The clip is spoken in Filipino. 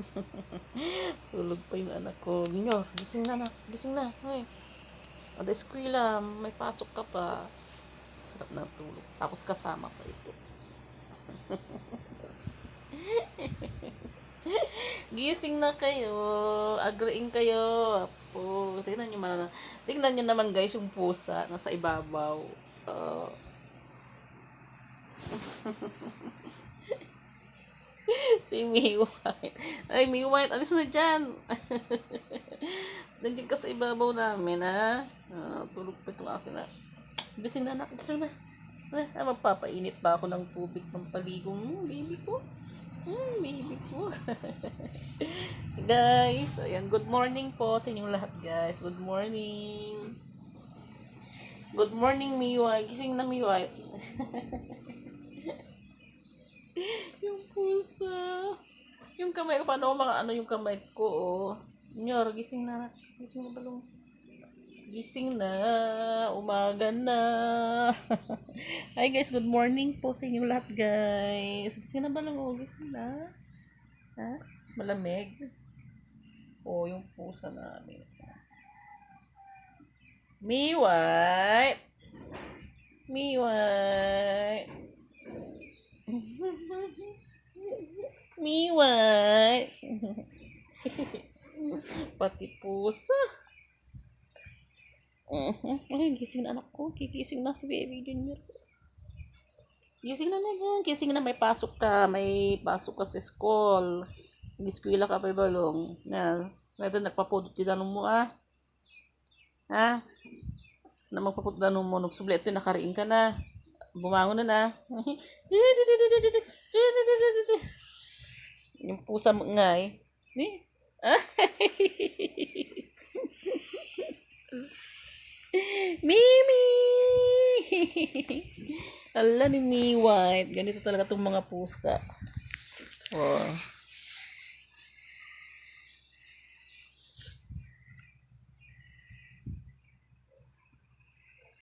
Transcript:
Tulog pa yung anak ko. Minyor, gising na anak. Gising na. Hoy. Ada eskwela, may pasok ka pa. Sarap ng tulog. Tapos kasama pa ito. Gising na kayo. Agreeing kayo. Po, tingnan nyo man. Tingnan nyo naman guys yung pusa nasa ibabaw. Uh, si Miwait. Ay, Miwait, alis na dyan. Nandiyan ka sa ibabaw namin, ha? Ah, tulog pa itong akin, ha? Gising na, anak. Gising na. Ah, magpapainit pa ako ng tubig ng paligo mo, baby ko. Hmm, baby ko. guys, ayan, good morning po sa inyong lahat, guys. Good morning. Good morning, Miwai. Gising na, Miwai. yung pusa. Yung kamay ko, paano maka ano yung kamay ko, oh. Nyor, gising na. Gising na balong. Gising na. Umaga na. Hi guys, good morning po sa inyong lahat guys. Gising na balong, oh. Gising na. Ha? Malamig. Oh, yung pusa namin. Me white. White. Pati pusa. Mhm. Ay, gising na anak ko. Gigising na si baby junior. Gising na na yan. Gising na may pasok ka. May pasok ka sa school. Nag-eskwela ka pa balong. Na, na nagpapudot ti tanong mo ah. Ha? Na magpapudot tanong mo. Nagsubli ito nakariin ka na. Bumangon na na. Yung pusa mo nga eh. Ni? Mimi! Ala ni Mi White. Ganito talaga itong mga pusa. Oh.